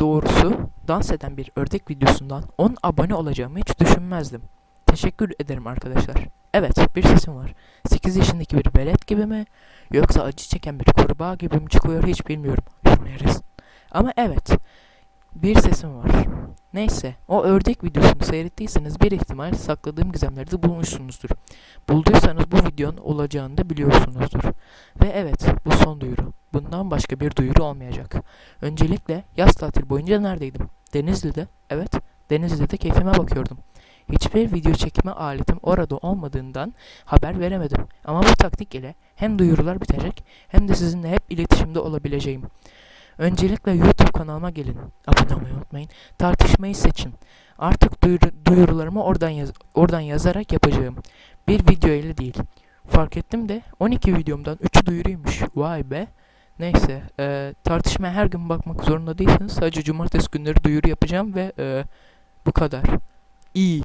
Doğrusu dans eden bir ördek videosundan 10 abone olacağımı hiç düşünmezdim. Teşekkür ederim arkadaşlar. Evet bir sesim var. 8 yaşındaki bir velet gibi mi yoksa acı çeken bir kurbağa gibi mi çıkıyor hiç bilmiyorum. Bilmiyoruz. Ama evet bir sesim var. Neyse o ördek videosunu seyrettiyseniz bir ihtimal sakladığım gizemleri de bulmuşsunuzdur. Bulduysanız bu videonun olacağını da biliyorsunuzdur. Ve evet bu son duyuru. Bundan başka bir duyuru olmayacak. Öncelikle yaz tatil boyunca neredeydim? Denizli'de. Evet, Denizli'de keyfime bakıyordum. Hiçbir video çekme aletim orada olmadığından haber veremedim. Ama bu taktik ile hem duyurular bitecek hem de sizinle hep iletişimde olabileceğim. Öncelikle YouTube kanalıma gelin. Abone olmayı unutmayın. Tartışmayı seçin. Artık duyuru- duyurularımı oradan yaz oradan yazarak yapacağım. Bir video ile değil. Fark ettim de 12 videomdan 3'ü duyuruymuş. Vay be. Neyse, e, tartışmaya her gün bakmak zorunda değilsiniz. Sadece cumartesi günleri duyuru yapacağım ve e, bu kadar. İyi.